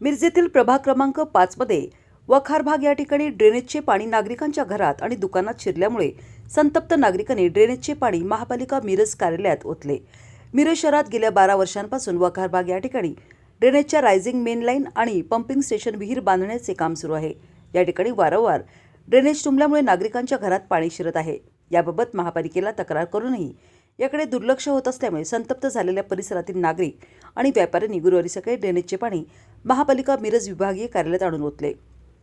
मिरजेतील प्रभाग क्रमांक पाचमध्ये वखार भाग या ठिकाणी ड्रेनेजचे पाणी नागरिकांच्या घरात आणि दुकानात शिरल्यामुळे संतप्त नागरिकांनी ड्रेनेजचे पाणी महापालिका मिरज कार्यालयात ओतले. मिरज शहरात गेल्या बारा वर्षांपासून वखार भाग या ठिकाणी ड्रेनेजच्या रायझिंग मेन लाईन आणि पंपिंग स्टेशन विहीर बांधण्याचे काम सुरू आहे. या ठिकाणी वारंवार ड्रेनेज तुंबल्यामुळे नागरिकांच्या घरात पाणी शिरत आहे. याबाबत महापालिकेला तक्रार करूनही याकडे दुर्लक्ष होत असल्यामुळे संतप्त झालेल्या परिसरातील नागरिक आणि व्यापाऱ्यांनी गुरुवारी सकाळी ड्रेनेजचे पाणी महापालिका मिरज विभागीय कार्यालयात आणून ओतले.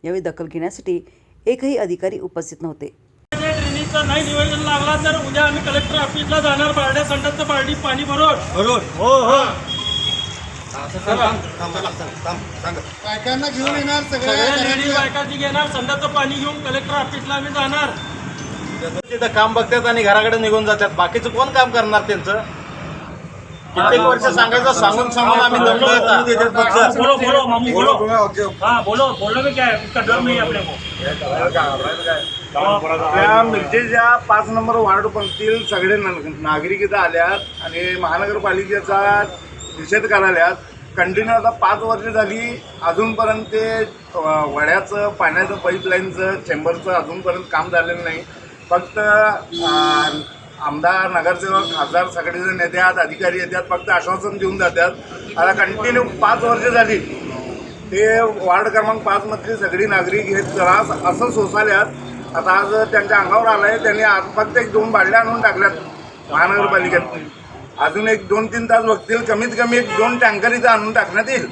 यावेळी दखल घेण्यासाठी एकही अधिकारी उपस्थित नव्हते. ड्रेनेजचा नाही नियोजन लागला तर उद्या आम्ही कलेक्टर ऑफिसला जाणार. बारड्या संडासचं बारडी पाणी भरून. बरोबर हो हो. बायकांना घेऊन येणार सगळ्या लेडीज बायकाची घेणार. संडासचं पाणी घेऊन कलेक्टर ऑफिसला आम्ही जाणार. तिथं काम बघतात आणि घराकडे निघून जातात. बाकीचं कोण काम करणार त्यांचं? कित्येक वर्ष सांगायचं सांगून सांगून आम्ही दमलो आता. बोलो बोलो मामू बोलो हाँ बोलो बोलो में क्या? है उसका डर नहीं है अपने को. आपल्या मिरजेच्या पाच नंबर वार्ड पंक्तीतील सगळे नागरिक इथं आल्यात आणि महानगरपालिकेचा निषेध करायल्यात. कंटिन्यू आता पाच वर्ष झाली अजूनपर्यंत ते अं, वड्याचं पाण्याचं पाईपलाईनचं चेंबरचं अजूनपर्यंत काम झालेलं नाही. फक्त आमदार नगरसेवक खासदार सगळेजण येतात अधिकारी येतात फक्त आश्वासन देऊन जातात. आता कंटिन्यू पाच वर्ष झाली. ते वार्ड क्रमांक पाचमधली सगळी नागरिक हे त्रास असं सोसाल्यात आता आज त्यांच्या अंगावर आलं आहे त्यांनी आज फक्त एक दोन बाटल्या आणून टाकल्यात महानगरपालिकेत. अजून एक दोन तीन तास बघतील कमीत कमी एक दोन टँकर इथं आणून टाकण्यात येईल.